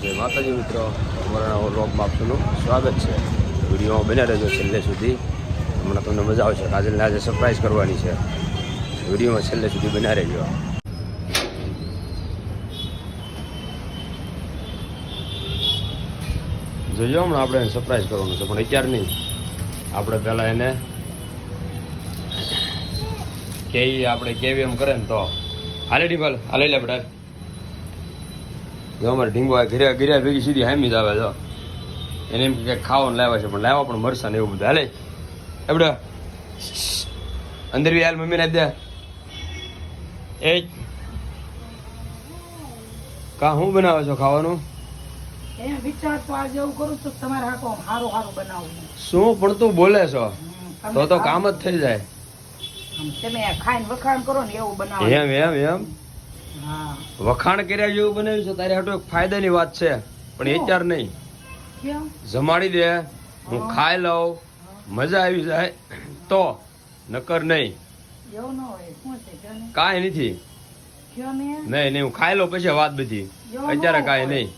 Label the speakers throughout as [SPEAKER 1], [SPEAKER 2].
[SPEAKER 1] જય માતાજી મિત્રો. અમારા વ્લોગમાં આપનું સ્વાગત છે. વિડીયોમાં બન્યા રહેજો છેલ્લે સુધી. હમણાં તમને મજા આવશે. કાજલને આજે સરપ્રાઈઝ કરવાની છે. વિડીયોમાં છેલ્લે સુધી બન્યા રહેજો. જોજો હમણાં આપણે એને સરપ્રાઈઝ કરવાનું છે, પણ અત્યાર નહીં. આપણે પહેલાં એને કેવી આપણે કેવી એમ કરે ને તો. હાલે ડીપલ હાલે લે બેટા જો અમારે ઢીંગો આ ઘરે ઘરે ભેગી સીધી હામી જ આવે જો. એને એમ કે ખાવાનું લાવ્યા છે પણ લાવ્યા પણ મરસા ને એવું બધું. હાલે. એબડે અંદર બી હાલ મમ્મીને આપી દે. એ કા હું બનાવો છો ખાવાનું? શું? પણ તું બોલે છો. તો તો કામ જ થઈ જાય.
[SPEAKER 2] તમે ખાઈને વખાણ કરો ને એવું બનાવો.
[SPEAKER 1] એમ એમ એમ. વખાણ કર્યા જેવું બનાવ્યું છે તારે હાટુ એક ફાયદાની વાત છે પણ એ ચાર નહીં. જમાડી દે હું ખાઈ લઉં મજા આવી જાય તો નકર નહીં. કાંઈ નથી. નહીં નહીં હું ખાઈ લઉં પછી વાત બધી. અત્યારે કાંઈ નહીં.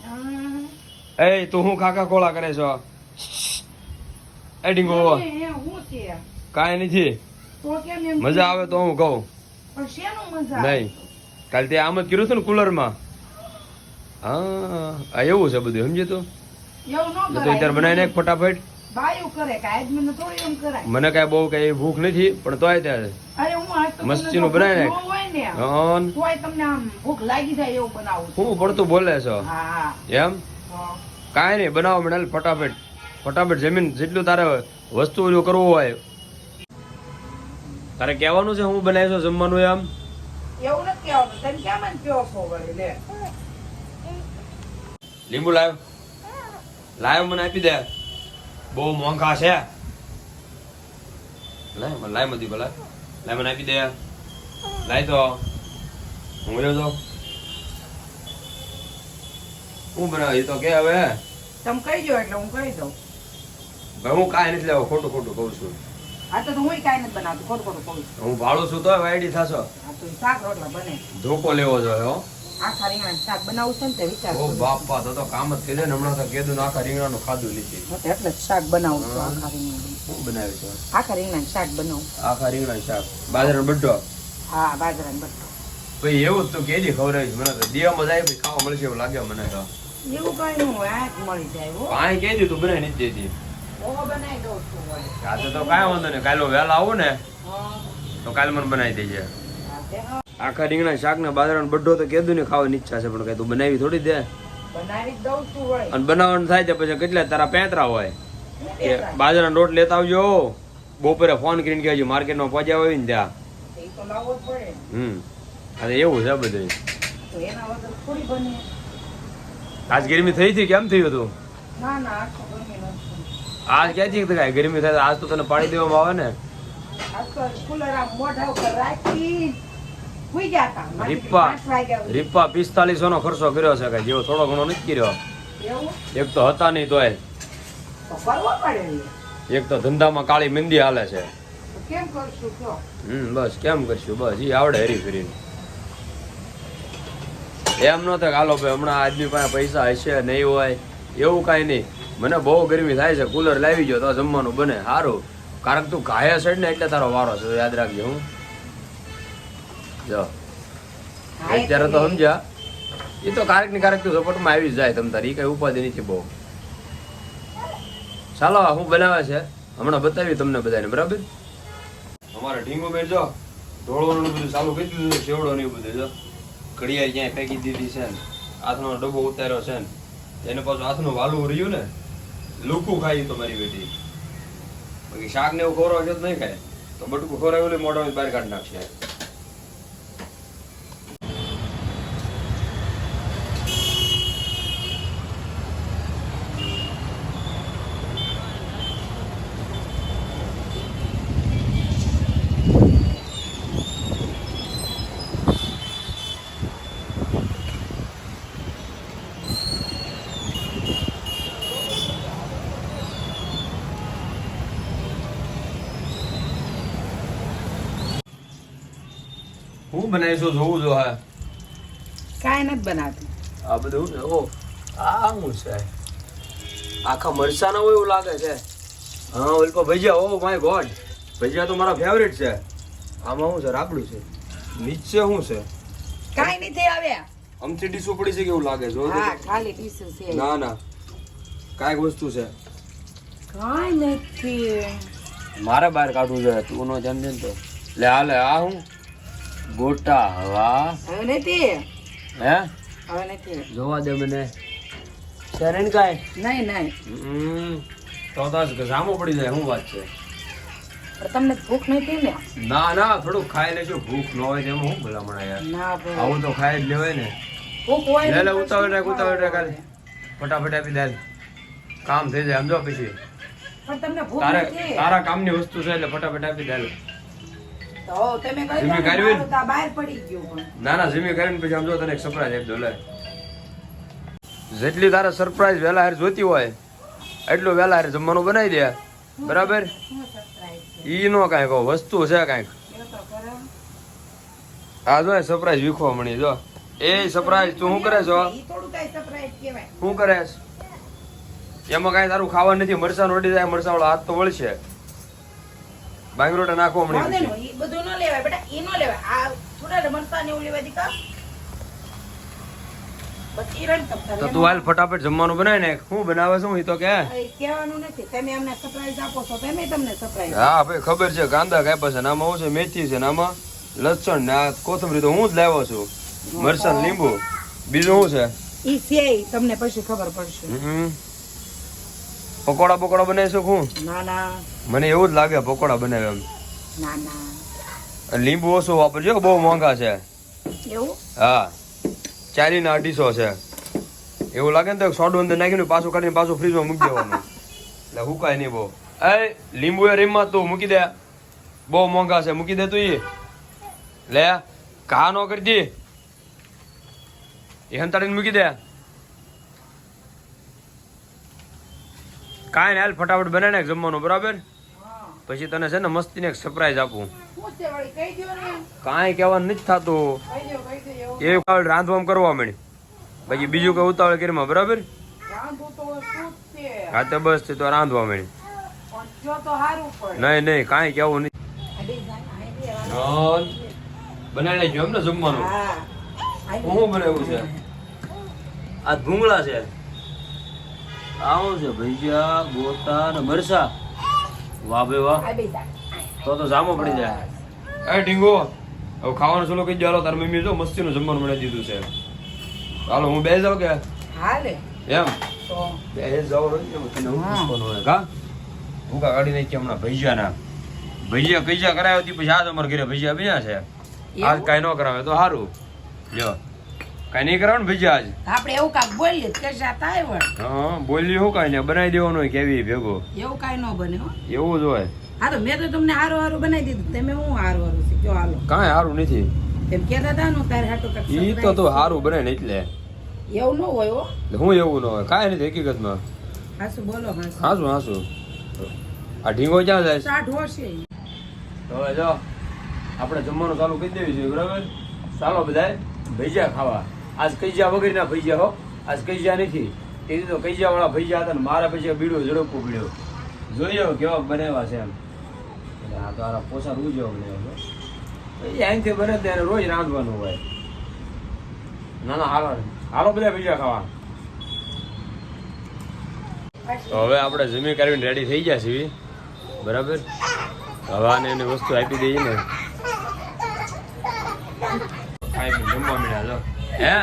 [SPEAKER 1] એ તું હું ખાખા ખોળા કરે છો? એ ડીંગો કાંઈ નથી. મજા આવે તો હું કહું? નહીં. કાલે તે આમ જ કર્યું હતું ને કુલરમાં? હા આ એવું છે બધું સમજે તું? અત્યારે બનાવીને એક ફટાફટ.
[SPEAKER 2] મને
[SPEAKER 1] કઈ બહુ કઈ ભૂખ નથી પણ તોય ત્યારે.
[SPEAKER 2] મસ્તી નું બનાવી તો
[SPEAKER 1] મસ્તીનું
[SPEAKER 2] મને
[SPEAKER 1] ને.
[SPEAKER 2] ભૂખ ન હોય ને
[SPEAKER 1] હન,
[SPEAKER 2] તોય તમને આમ ભૂખ લાગી જાય એવું બનાવું છું.
[SPEAKER 1] હું પડતું બોલે છો? એમ? કાંઈ નહીં બનાવો મને ફટાફટ. ફટાફટ જમીન જેટલું તારે વસ્તુ કરવું હોય. તારે કહેવાનું છે હું બનાવી છું જમવાનું એમ?
[SPEAKER 2] એવું
[SPEAKER 1] લીંબુ લાવ લાવ મને આપી દે. બહુ મોંઘા છે. લાય મને લાય મધી ભલા. લાય મને આપી દે. લાય તો. હું રહ્યો તો. હું બનાવ? એ તો કે હવે.
[SPEAKER 2] તમે કહી દો એટલે હું કહી દઉં.
[SPEAKER 1] ભાઈ હું કાંઈ નથી લેવો ખોટું ખોટું કહું છું.
[SPEAKER 2] આ તો હું કાંઈ નથી બનાવતું ખોટું ખોટું કહું છું.
[SPEAKER 1] હું ભાડું છું તો વાયડી થશો.
[SPEAKER 2] આ શાક રોટલા બને.
[SPEAKER 1] ધોકો લેવો જોઈએ હો.
[SPEAKER 2] આખા રીંગણા શાક બનાવું છે ને તે વિચાર
[SPEAKER 1] ઓ બાપા તો તો કામ જ થઈ જાય ને. હમણાં તો કીધું આખા રીંગણાનું ખાધું લીધી.
[SPEAKER 2] એટલે શાક બનાવું છું આખા રીંગણા
[SPEAKER 1] શું બનાવ્યું છે?
[SPEAKER 2] આખા રીંગણા શાક બનાવું.
[SPEAKER 1] આખા રીંગણા શાક. બાજરાનો બટ્ટો
[SPEAKER 2] હા બાજરાનો બટ્ટો
[SPEAKER 1] ભાઈ એવું તો કેજી ખવડાવીશ મને તો દેવામાં જાય ખાવા મળશે એવું લાગે મને તો.
[SPEAKER 2] એવું કઈ ન મળી જાય
[SPEAKER 1] તું બનાવી નથી દેતી. આજે તો કાંઈ વાંધો નહીં. કાલે વહેલા આવું ને તો કાલે મને બનાવી દેજે. આખા રીંગણા શાક ને બાજરાનો બઢો તો કેદું ને ખાવાની ઈચ્છા છે પણ કઈ તું બનાવી થોડી દે. અને બનાવવાનું થાય છે પછી કેટલા તારા પેંતરા હોય? કે. બાજરાનો રોટ લેતા આવજો. બપોરે ફોન કરીને કહેજો માર્કેટમાં પહોંચ્યા હોય ને ત્યાં. હમ. અને એવું છે બધું. આજ ગરમી થઈ હતી કેમ થયું હતું? આજ ક્યાંથી કાંઈ ગરમી થાય આજ તો તને પાણી દેવામાં આવે ને.
[SPEAKER 2] સુઈ ગયા હતા.
[SPEAKER 1] રીપ્પા પિસ્તાલીસો નો ખર્ચો કર્યો છે કઈ જેવો થોડો ઘણો નથી કર્યો. એક તો હતા નહીં તોય. એક તો ધંધામાં કાળી મંદી હાલે છે.
[SPEAKER 2] કેમ કરશું
[SPEAKER 1] હમ બસ કેમ કરશું? બસ એ આવડે હરી ફરીને. એમ ન થાય હાલો ભાઈ હમણાં આદમી પાસે પૈસા હશે નહીં હોય એવું કાંઈ નહીં. મને બહુ ગરમી થાય છે કુલર લાવી ગયો તો જમવાનું બને. સારું કારણ કે તું ઘાયા છે ને એટલે તારો વારો છે યાદ રાખજો હું. જો. અત્યારે તો સમજ્યા. એ તો કારકની કારેક તો સપોર્ટમાં આવી જાય તમ તારી. ઈ કઈ ઉપાધિ નથી બહુ. ચાલો હું બનાવે છે. હમણાં બતાવી તમને બધાને બરાબર? અમારે ઢીંગો બેન જો ઢોળવાનું બધું ચાલુ કરી દીધું છે સેવડો ને એવું બધું જો. ઘડિયાળ ક્યાંય ફેંકી દીધી છે ને હાથનો ડબ્બો ઉતાર્યો છે ને એને પાછું હાથનું વાલું રહ્યું ને લૂકું ખાઈ તો મારી બેટી. બાકી શાક ને એવું ખોરાવ છે તો નહીં ખાય. તો બટકું ખોરાયું મોઢામાં મોઢા બહાર કાઢી નાખશે. હું બનાવીશું જોવું જો હા
[SPEAKER 2] કાંઈ નથી બનાવતી
[SPEAKER 1] આ બધું ઓ આ શું છે? આખા મરસાના હોય એવું લાગે છે. હા ઓલકો ભજીયા ઓ માય ગોડ. ભજીયા તો મારા ફેવરેટ છે. આમાં શું છે? રાબડું છે. નીચે શું છે?
[SPEAKER 2] કાંઈ નથી આવ્યા.
[SPEAKER 1] અમથી ડીશું પડી છે કેવું લાગે જો
[SPEAKER 2] હા ખાલી ટીસુ છે.
[SPEAKER 1] ના ના. કાંઈક વસ્તુ છે.
[SPEAKER 2] કાંઈ નથી.
[SPEAKER 1] મારે બહાર કાઢવું જોઈએ તું નો જન્મદિન તો. લે હાલે આ હું? ગોટા હવા.
[SPEAKER 2] હવે નથી.
[SPEAKER 1] હે?
[SPEAKER 2] હવે નથી.
[SPEAKER 1] જોવા દે મને. શરણ કાય
[SPEAKER 2] નહીં નહીં.
[SPEAKER 1] તો તો સામો પડી જાય શું વાત છે?
[SPEAKER 2] તમને ભૂખ નથી ને?
[SPEAKER 1] ના ના થોડું ખાઈ લેજો. ભૂખ ન હોય તેમ હું ભલામણ યાર?
[SPEAKER 2] ના
[SPEAKER 1] આવું તો ખાઈ જ લેવાય ને.
[SPEAKER 2] ભૂખ હોય
[SPEAKER 1] લે લે ઉતાવળ રાખ ઉતાવળ રાખ
[SPEAKER 2] ખાલી.
[SPEAKER 1] ફટાફટ આપી દે. કામ થઈ જાય સમજો પછી.
[SPEAKER 2] પણ તમને ભૂખ
[SPEAKER 1] તારે તારા કામની વસ્તુ છે એટલે ફટાફટ આપી દે.
[SPEAKER 2] તો તમે કહી
[SPEAKER 1] ધીમે
[SPEAKER 2] દો ને,
[SPEAKER 1] કરવી ને?
[SPEAKER 2] મારું તો બહાર પડી ગયું પણ.
[SPEAKER 1] ના ના જીમી કરીને પછી સમજો તને એક સરપ્રાઈઝ આપી દો લે. જેટલી તારે સરપ્રાઈઝ વહેલા હારે જોતી હોય એટલું વહેલા હારે જમવાનું બનાવી દે. બરાબર? ઈ નો કાંઈક વસ્તુ છે કાંઈક. આ જો સરપ્રાઈઝ વીખવા મળી જો. એ સરપ્રાઈઝ તું શું કરે છો. શું કરે? એમાં કાંઈ તારું ખાવા નથી મરસા નોટી જાય મરસા વાળો હાથ તો વળશે. બાંગરોટા
[SPEAKER 2] નહીં, ઈ બધું ન લેવાય બેટા એ ન લેવાય. આ થોડા મરચાં ને એવું લેવા
[SPEAKER 1] તો તું હાલ ફટાફટ જમવાનું બનાવી ને શું બનાવે શું? ઈ તો કે.
[SPEAKER 2] કહેવાનું નથી. તમે અમને સરપ્રાઈઝ આપો છો તમે તમને સરપ્રાઈઝ
[SPEAKER 1] હા ભાઈ ખબર છે કાંદા કાપ્યા છે આમાં શું છે મેથી છે ને આમાં લસણ ને આ કોથમરી તો હું જ લાવ્યો છું. મરચાં લીંબુ. બીજું શું છે?
[SPEAKER 2] ઈ છે તમને પછી ખબર પડશે.
[SPEAKER 1] પકોડા પકોડા બનાવી શકું
[SPEAKER 2] ના ના.
[SPEAKER 1] મને એવું જ લાગે પકોડા બનાવે એમ.
[SPEAKER 2] ના ના.
[SPEAKER 1] લીંબુ ઓછું વાપરજો બહુ મોંઘા છે.
[SPEAKER 2] એવું?
[SPEAKER 1] હા. ચારી ના અઢીસો છે. એવું લાગે ને તો સોડું અંદર નાખીને પાછું કાઢીને પાછું ફ્રીજમાં મૂકી દેવાનું. એટલે હુકાય નહીં બહુ એ લીંબુ એ રીમમાં તું મૂકી દે. બહુ મોંઘા છે મૂકી દે તું એ લે ઘા નો કરી દે. એ હંતાડીને મૂકી દે. કાંઈ ને હાલ ફટાફટ બનાવી નાખ જમવાનું બરાબર? પછી તને છે ને મસ્તીને એક સરપ્રાઈઝ આપું. કાંઈ કહેવાનું નથી થતું. એ ઉતાવળ રાંધવામાં કરવા મળી પછી બીજું કઈ ઉતાવળ કરીમાં બરાબર? હા તો બસ તો રાંધવા મળી
[SPEAKER 2] પણ જો તો
[SPEAKER 1] નહીં નહીં કાંઈ કેવું નહીં. બનાવી લેજો એમ ને જમવાનું. શું બનાવ્યું છે? આ ભૂંગળા છે. આવું છે ભજીયા ગોતા ને મરસા વાહ બે વાહ તો તો જામો પડી જાય. એ ઢીંગો હવે ખાવાનું ચલો કહી જાલો તાર મમ્મી જો મસ્તીનું જમવાનું મને દીધું છે. હાલો હું બે જાઉં કે?
[SPEAKER 2] હાલે.
[SPEAKER 1] એમ?
[SPEAKER 2] તો?
[SPEAKER 1] બે જાઉં ને તને હું પૂછવાનું હોય? કા? ભૂકા કાઢી નાખી હમણાં ભૈયા ના ભજીયા કઈજા કરાવ્યો હતી પછી આજ અમારા ઘરે ભૈયા ભૈયા છે. આજ કાંઈ ન કરાવે તો સારું. લ્યો. કાંઈ નહીં કરાવે ને ભજીયા આજ
[SPEAKER 2] આપણે એવું કાક બોલીએ કે જાતા આવ્યો
[SPEAKER 1] હા બોલી હું કાંઈ ને બનાવી દેવાનો કેવી ભેગો.
[SPEAKER 2] એવું કાંઈ ન બને હો.
[SPEAKER 1] એવું જ હોય.
[SPEAKER 2] હા તો મેં તો તમને હારું હારું બનાવી દીધું. તમે હું હારું હારું શીખ્યો હાલો.
[SPEAKER 1] કાંઈ સારું નથી.
[SPEAKER 2] તેમ કહેતા હતા ને તારે હાટું કાંઈક
[SPEAKER 1] ઈ તો તો સારું બને ને એટલે.
[SPEAKER 2] એવું ન હોય હો.
[SPEAKER 1] હું એવું ન હોય? કાંઈ નથી હકીકતમાં.
[SPEAKER 2] હાસુ બોલો હાસુ.
[SPEAKER 1] હાસું હાસું. આ ઢીંગો ક્યાં જાય? છે?
[SPEAKER 2] સાઠ વર્ષે.
[SPEAKER 1] હવે જો આપણે જમવાનું ચાલુ કરી દેવી છે બરાબર? ચાલો બધાય ભેજા ખાવા. આજ કૈજા વગરના ભજીયા હો. આજ કૈજા નથી. તેથી તો કૈજા વાળા ભજીયા હતા ને મારા પછી બીડો ઝડપો પીડ્યો. જોઈએ કેવા બનાવ્યા છે એમ. એટલે આ તો આરા પોસા રૂ જેવો બનાવ્યો પછી અહીંથી બને ત્યારે રોજ રાંધવાનું હોય. ના ના હાલો હાલો બધા ભજીયા ખાવા તો હવે આપણે જમી કરીને રેડી થઈ ગયા છીએ. બરાબર? હવે આને એની વસ્તુ આપી દઈએ ને ખાઈ પી જમવા મળ્યા જો હે?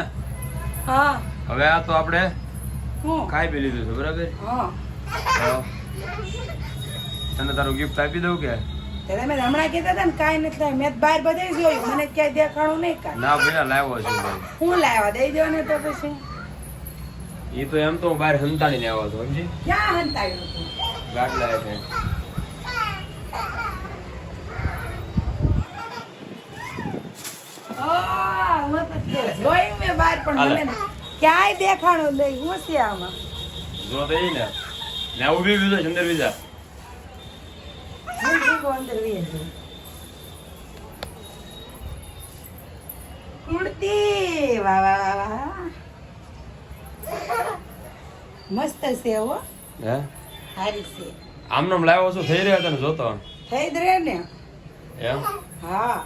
[SPEAKER 2] હા.
[SPEAKER 1] હવે આ તો આપણે
[SPEAKER 2] હું?
[SPEAKER 1] ખાઈ પી લીધું છે બરાબર? તને તારું ગિફ્ટ આપી દઉં કે?
[SPEAKER 2] તમે હમણાં કીધા હતા ને કાંઈ નથી થાય. મેં બહાર બધે જોયું. મને ક્યાંય દેખાણું નહીં કાંઈ.
[SPEAKER 1] ના ભાઈ લાવ્યો છું ભાઈ.
[SPEAKER 2] હું લાવ્યા? દઈ દો ને તો પછી.
[SPEAKER 1] એ તો એમ તો બહાર હંતાડીને આવ્યો હતો સમજી?
[SPEAKER 2] ક્યાં હંતાયું ગાડ
[SPEAKER 1] ગાટલા છે
[SPEAKER 2] આ, હું તો કે જોયું મેં બહાર પણ. મને ક્યાંય દેખાણો નહીં. હું છે આમાં?
[SPEAKER 1] જો તો એ ને. ને ઊભી બીજો સુંદર બીજા
[SPEAKER 2] હું ભેગો અંદર વહી કુર્તી! વાહ વાહ વાહ વાહ મસ્ત છે હો.
[SPEAKER 1] હે?
[SPEAKER 2] સારી છે.
[SPEAKER 1] આમનો લાવ્યો છું થઈ રહ્યા તને જોતો.
[SPEAKER 2] થઈ જ રે ને?
[SPEAKER 1] એમ?
[SPEAKER 2] હા.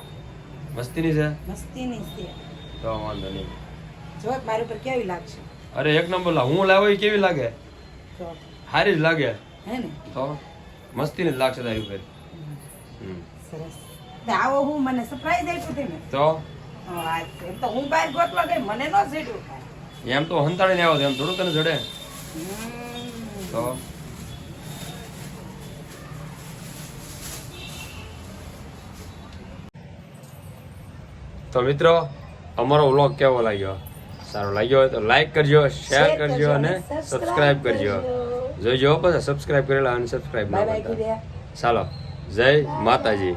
[SPEAKER 1] મસ્તીની છે?
[SPEAKER 2] મસ્તીની છે.
[SPEAKER 1] તો વાંધો નહીં.
[SPEAKER 2] જોત મારી ઉપર કેવી લાગશે?
[SPEAKER 1] અરે એક નંબર લા હું લાવો એ કેવી લાગે?
[SPEAKER 2] હારી
[SPEAKER 1] સારી જ લાગે.
[SPEAKER 2] હે ને?
[SPEAKER 1] તો મસ્તીની જ લાગશે તારી ઉપર.
[SPEAKER 2] સરસ. આવો હું મને સરપ્રાઈઝ આપ્યું હતું ને
[SPEAKER 1] તો
[SPEAKER 2] એમ તો હું બહાર ગોતવા ગઈ મને નો સીડ્યું
[SPEAKER 1] એમ તો હંતાડીને આવ્યો એમ થોડું તને જડે. તો? તો મિત્રો અમારો વ્લોગ કેવો લાગ્યો? સારો લાગ્યો હોય તો લાઈક કરજો શેર કરજો અને સબસ્ક્રાઇબ કરજો. જોઈજો પછી સબસ્ક્રાઇબ કરેલા અને સબસ્ક્રાઇબ ના કરતા. ચાલો જય માતાજી.